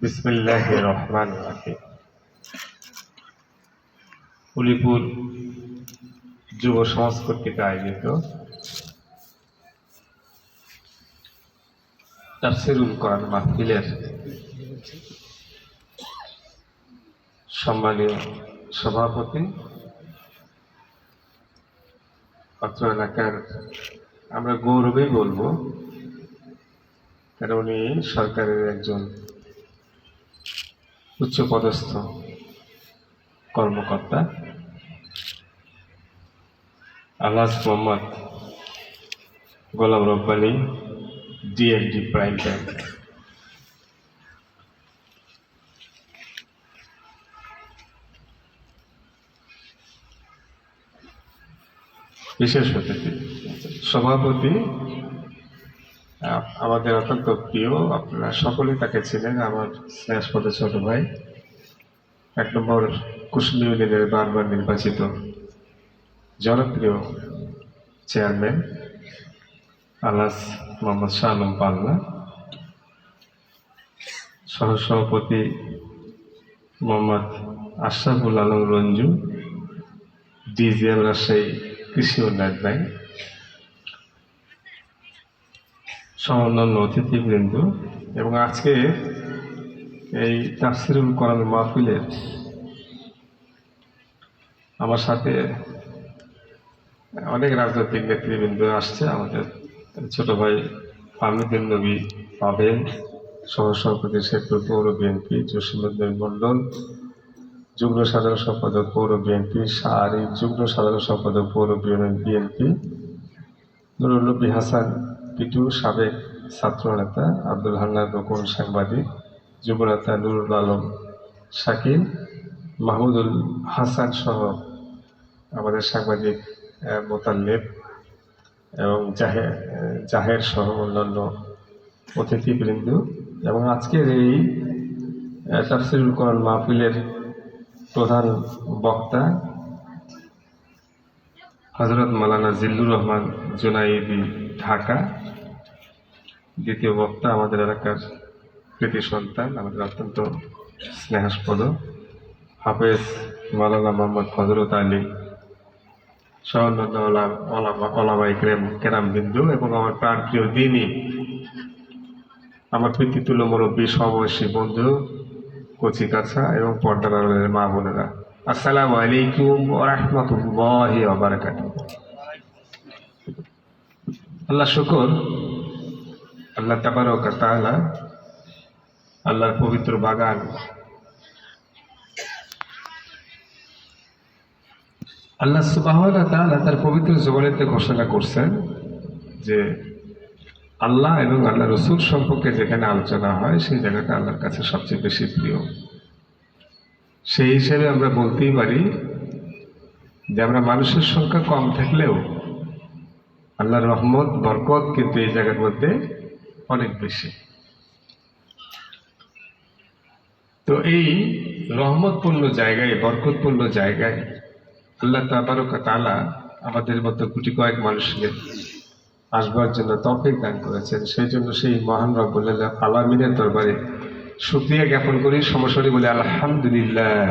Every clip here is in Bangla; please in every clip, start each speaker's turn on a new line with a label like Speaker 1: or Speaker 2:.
Speaker 1: বিসমিল্লাহ রহমান উলিপুর যুব সংস্কৃত থেকে আয়োজিত তাফসিরুল কোরআন মাহফিলের সম্মানীয় সভাপতি অত্র এলাকার আমরা গৌরবেই বলব কারণ উনি সরকারের একজন উচ্চপদস্থ কর্মকর্তা। Alhaj Mohammad Golam Rabbani DMD Prime Bank বিশেষ অতিথি, সভাপতি আমাদের অত্যন্ত প্রিয়, আপনারা সকলে তাকে ছিলেন আমার স্নেহাস্পদ ছোট ভাই। এক নম্বর কুসুম ইউনিয়নের বারবার নির্বাচিত জনপ্রিয় চেয়ারম্যান আলাস মোহাম্মদ শাহ আলম পাল্লা, সহসভাপতি মোহাম্মদ আশরাফুল আলম রঞ্জু, ডিজিএম রাজশাহী কৃষি উন্নয়ন ব্যাংক অন্যান্য অতিথিবৃন্দ এবং আজকে এই তাফসিরুল কোরআন মাহফিলের আমার সাথে অনেক রাজনৈতিক নেতৃবৃন্দ আসছে। আমাদের ছোট ভাই ফাহমিদুল নবী পাবেন সহ সভাপতি শেখপুর পৌর বিএনপি জসিমুদ্দিন মন্ডল যুগ্ম সাধারণ সম্পাদক পৌর বিএনপি সাহারি যুগ্ম সাধারণ সম্পাদক পৌর বিএনপি, নুরুল নবী হাসান পিটু সাবেক ছাত্র নেতা আব্দুল হান্নান রকুন সাংবাদিক, যুবনেতা নুরুল আলম শাকিল, মাহমুদুল হাসান সহ আমাদের সাংবাদিক মোতাল্লেব এবং জাহের জাহের সহ অন্যান্য অতিথিবৃন্দ এবং আজকের এই তাফসিরুল কোরআন মাহফিলের প্রধান বক্তা হজরত মালানা জিল্লুর রহমান জুনাইদি ঢাকা। দ্বিতীয় বক্তা আমাদের এলাকার কৃতি সন্তান, আমাদের অত্যন্ত স্নেহাস্পদ হাফেজ মালানা মোহাম্মদ হজরত আলী সহ অন্যান্য ওলা- ওলামা- ওলামাই ক্রেম কেরাম বিন্দু এবং আমার প্রাণ প্রিয় দিনই আমার পিতৃতুল্য মুরব্বী, সমবয়সী বন্ধু, কচি কাছা এবং পর্দার মা বোনেরা। আসসালামু আলাইকুম রহমতুল্লাহ বারাকাত আল্লাহ শুকর, আল্লাহ তাবারক আল্লাহর পবিত্র বাগান, আল্লাহ সুবাহ তার পবিত্র জগনেতে ঘোষণা করছেন যে আল্লাহ এবং আল্লাহ রসুল সম্পর্কে যেখানে আলোচনা হয়, সেই জায়গাটা আল্লাহর কাছে সবচেয়ে বেশি প্রিয়। সেই হিসেবে আমরা বলতেই পারি যে আমরা মানুষের সংখ্যা কম থাকলেও আল্লাহর রহমত, বরকত কিন্তু এই জায়গার মধ্যে অনেক বেশি। তো এই রহমতপূর্ণ জায়গায়, বরকতপূর্ণ জায়গায় আল্লাহ তাবারক তালা আমাদের মতো গুটি কয়েক মানুষকে আসবার জন্য তফিক দান করেছেন। সেই জন্য সেই মহান রব্বুল্লাহ আলামিনের দরবারে শুক্রিয়া জ্ঞাপন করি সমস্যাটি বলে আলহামদুলিল্লাহ।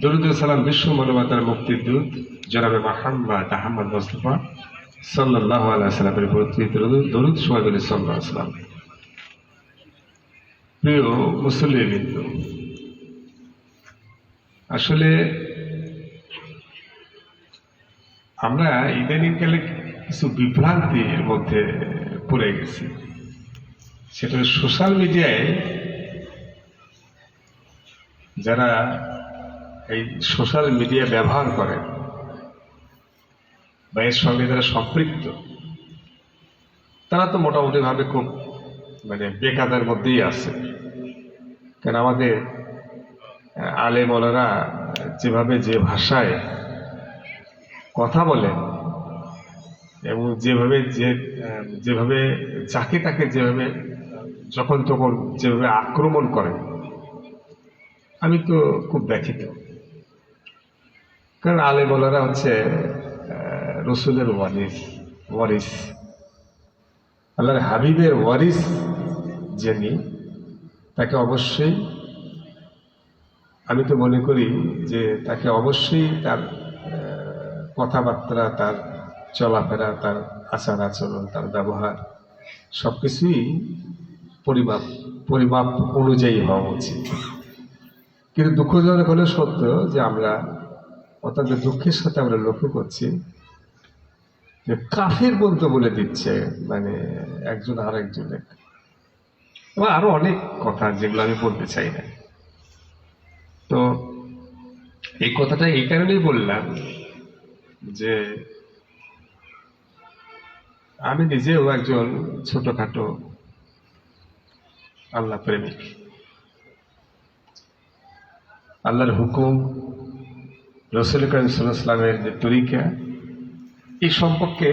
Speaker 1: দরুদ সালাম বিশ্ব মানবতার মুক্তির দূত, জনাবে মাহাম্মদ আহমদ মোস্তফা সাল্লাহ আল্লাহ সাল্লামের প্রতি দরুদ দরুদ সবাই সাল্লাহ সাল্লাম। প্রিয় মুসল্লিবৃন্দ আসলে আমরা ইদানিংকালে কিছু বিভ্রান্তির মধ্যে পড়ে গেছি। সেটা সোশ্যাল মিডিয়ায় যারা এই সোশ্যাল মিডিয়া ব্যবহার করেন বা এর সঙ্গে যারা সম্পৃক্ত, তারা তো মোটামুটিভাবে খুব মানে বেকাদের মধ্যেই আছে। কেন আমাদের আলে বলারা যেভাবে যে ভাষায় কথা বলেন এবং যেভাবে যে যেভাবে যাকে তাকে যেভাবে যখন তখন যেভাবে আক্রমণ করেন আমি তো খুব ব্যথিত। কারণ আলে বলারা হচ্ছে রসুলের ওয়ারিস ওয়ারিস। আল্লাহর হাবিবের ওয়ারিস যিনি, তাকে অবশ্যই, আমি তো মনে করি যে তাকে অবশ্যই তার কথাবার্তা, তার চলাফেরা, তার আচার আচরণ তার ব্যবহার, সবকিছুই পরিমাপ পরিমাপ অনুযায়ী হওয়া উচিত। কিন্তু দুঃখজনক হলে সত্য যে আমরা অত্যন্ত দুঃখের সাথে আমরা লক্ষ্য করছি, যে কাফের বলতে বলে দিচ্ছে মানে একজন আর একজনের এবং আরও অনেক কথা যেগুলো আমি বলতে চাই না। তো এই কথাটা এই কারণেই বললাম যে আমি নিজেও একজন ছোটখাটো আল্লাহ প্রেমিক। আল্লাহর হুকুম রসুল করিম সাল্লামের যে তরিকা, এই সম্পর্কে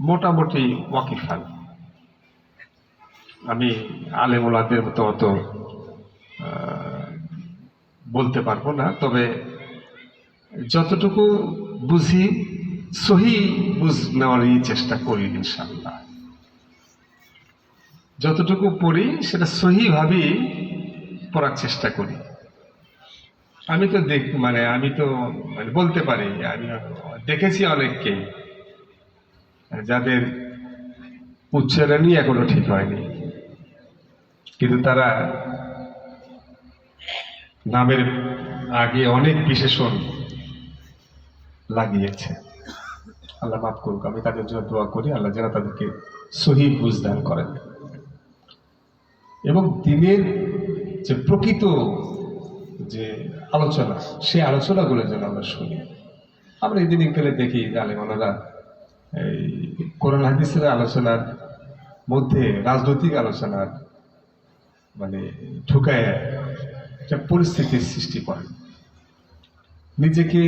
Speaker 1: মোটামুটি ওয়াকিফান আমি আলেমুলাদের মতো অত বলতে পারব না, তবে যতটুকু বুঝি, সহি বুঝ নেওয়ারই চেষ্টা করি ইনশাল্লাহ যতটুকু পড়ি, সেটা সহিভাবেই পড়ার চেষ্টা করি। আমি তো দেখ মানে আমি তো মানে বলতে পারি, আমি দেখেছি অনেককে, যাদের উচ্চারণই এখনও ঠিক হয়নি। কিন্তু তারা নামের আগে অনেক বিশেষণ লাগিয়েছে। আল্লাহ মাফ করুক, আমি তাদের জন্য দোয়া করি, আল্লাহ যেন তাদেরকে সহি বুঝদান করেন। এবং দিনের যে প্রকৃত যে আলোচনা, সেই আলোচনাগুলো যেন আমরা শুনি। আমরা এই দিন গেলে দেখি যে আলেমানারা এই কোরআন হাদিসের আলোচনার মধ্যে রাজনৈতিক আলোচনার মানে ঢুকায় একটা পরিস্থিতির সৃষ্টি করে। নিজেকে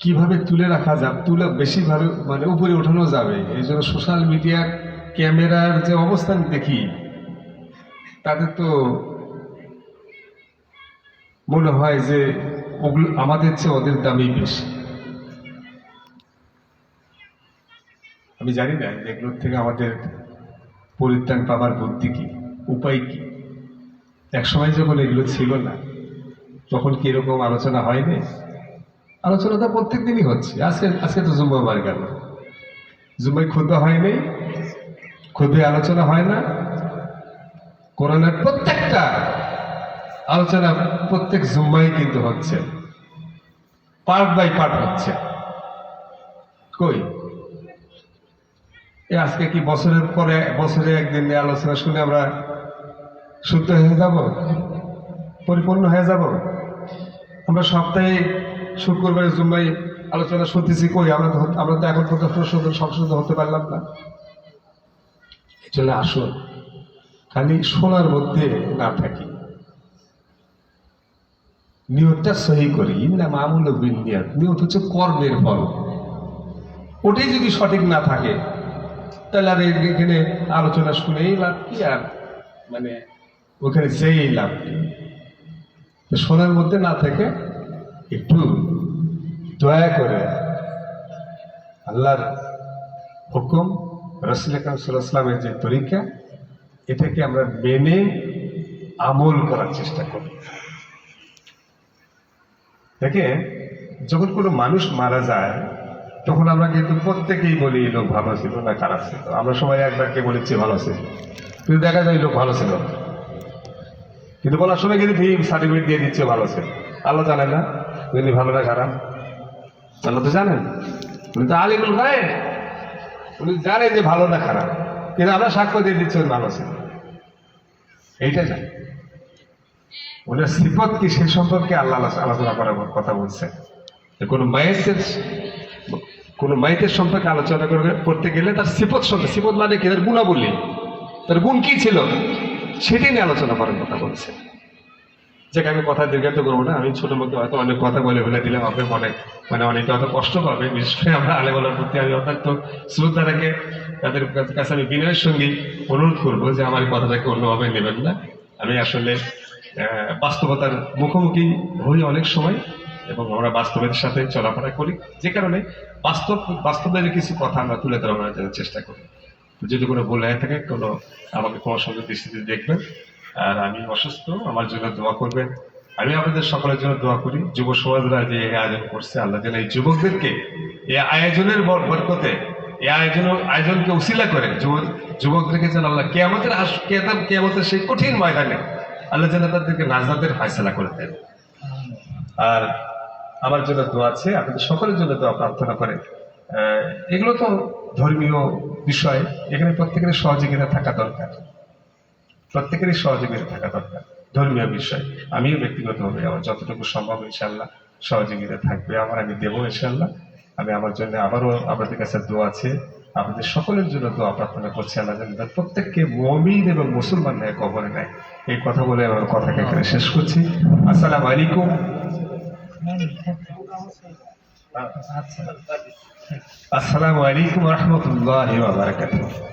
Speaker 1: কীভাবে তুলে রাখা যাবে, তুলে বেশিভাবে মানে উপরে ওঠানো যাবে, এই জন্য সোশ্যাল মিডিয়া ক্যামেরার যে অবস্থান দেখি তাদের তো মনে হয় যে ওগুলো আমাদের চেয়ে ওদের দামই বেশি। আমি জানি না এগুলোর থেকে আমাদের পরিত্রাণ পাবার বুদ্ধি কি, উপায় কি? একসময় যখন এগুলো ছিল না, তখন কি এরকম আলোচনা হয়নি? আলোচনা তো প্রত্যেক দিনই হচ্ছে। আজকে আজকে তো জুম্মাবার গেল। জুম্মায় খুদা হয়নি খুদে আলোচনা হয় না। কোরআনের প্রত্যেকটা আলোচনা প্রত্যেক জুম্মাই কিন্তু হচ্ছে। পার্ট বাই পার্ট হচ্ছে। কই? এ আজকে কি বছরের পরে, বছরে একদিন আলোচনা শুনে আমরা শুদ্ধ হয়ে যাব? পরিপূর্ণ হয়ে যাব? আমরা সপ্তাহে শুক্রবারে জুম্মাই আলোচনা শুনতেছি কই? আমরা তো আমরা তো এখন পর্যন্ত সংশোধন হতে পারলাম না। চলে আসুন। খালি শোনার মধ্যে না থাকি। নিয়তটা সহি করি। না মামুল বিনিয়ত নিয়ত। নিয়ত হচ্ছে কর্মের ফল। ওটাই যদি সঠিক না থাকে, তাহলে আর এখানে আলোচনা শুনেই লাভ কি আর? মানে ওখানে যেই লাভ শোনার মধ্যে না থেকে একটু দয়া করে আল্লাহর হুকুম রসুল আকরাম যে তরিকা, এটাকে আমরা মেনে আমল করার চেষ্টা করি। দেখে যখন কোনো মানুষ মারা যায়, তখন আমরা কিন্তু প্রত্যেকেই বলি লোক ভালো ছিল না, খারাপ ছিল। আমরা সবাই একবারকে বলেছি, ভালো ছিল। কিন্তু দেখা যায় লোক ভালো ছিল কিন্তু বলার সময় কিন্তু ঠিক সার্টিফিকেট দিয়ে দিচ্ছে, ভালো ছিল। আল্লাহ জানেন না? ভালো না, খারাপ? আল্লাহ তো জানেন। উনি তো আলিমুল ভাই উনি জানে যে ভালো না খারাপ। কিন্তু আমরা সাক্ষ্য দিয়ে দিচ্ছি উনি ভালো এইটা জানি। ওনার সিফত কি সে সম্পর্কে আল্লাহ আলোচনা করার কথা বলছে কোনো মায়ের কোনো মাইতের সম্পর্কে আলোচনা করবে করতে গেলে তার সিপত সম্পর্কে সিপত মানে কি? তার গুণাবলী। তার গুণ কি ছিল? সেটি নিয়ে আলোচনা করার কথা বলছে যাকে, আমি কথা দীর্ঘায়িত করব না। আমি ছোট মধ্যে হয়তো অনেক কথা বলে ফেলে দিলাম। আপনি মনে মানে অনেকে হয়তো কষ্ট পাবে। বিশেষ করে আমরা আলেমালার প্রতি আমি অত্যন্ত শ্রদ্ধা রেখে তাদের কাছে- আমি বিনয়ের সঙ্গে অনুরোধ করব যে আমার কথাটাকে অন্যভাবে নেবেন না। আমি আসলে বাস্তবতার মুখোমুখি হই অনেক সময় এবং আমরা বাস্তবের সাথে চলাফেরা করি। যে কারণে বাস্তব, বাস্তবের কিছু কথা আমরা তুলে ধরার চেষ্টা করি। যদি কোনো ভুল হয়ে থাকে, কোনো আমাকে কোনো সঙ্গে দৃষ্টিতে দেখবেন। আর আমি অসুস্থ, আমার জন্য দোয়া করবেন। আমি আপনাদের সকলের জন্য দোয়া করি। যুব সমাজরা যে আয়োজন করছে, আল্লাহ যেন এই যুবকদেরকে এই আয়োজনের বরকতে, এই আয়োজন, আয়োজনকে উসিলা করে। যুবক যুবকদেরকে যেন আল্লাহ কেয়ামতের কেয়াম কেয়ামতের সেই কঠিন ময়দানে আল্লাহ যেন তাদেরকে নাজাদের ফায়সালা করে দেন। আর আমার জন্য দোয়া আছে, আপনাদের সকলের জন্য দোয়া প্রার্থনা করেন। এগুলো তো ধর্মীয় বিষয়, এখানে প্রত্যেকের সহযোগিতা থাকা দরকার। প্রত্যেকেরই সহযোগিতা থাকা দরকার। ধর্মীয় বিষয়। আমিও ব্যক্তিগতভাবে আমার যতটুকু সম্ভব ইনশাল্লাহ সহযোগিতা থাকবে। আমার আমি দেবো ইনশাল্লাহ আমি আমার জন্য আবারও আপনাদের কাছে দোয়া আছে। আপনাদের সকলের জন্য দোয়া প্রার্থনা করছি আল্লাহ যেন প্রত্যেককে মমিন এবং মুসলমান নেয় কবরে নেয়। এই কথা বলে আমার কথাকে এখানে শেষ করছি। আসসালাম আলাইকুম। আসসালামু আলাইকুম রহমতুল্লাহ বারাকাতুহ।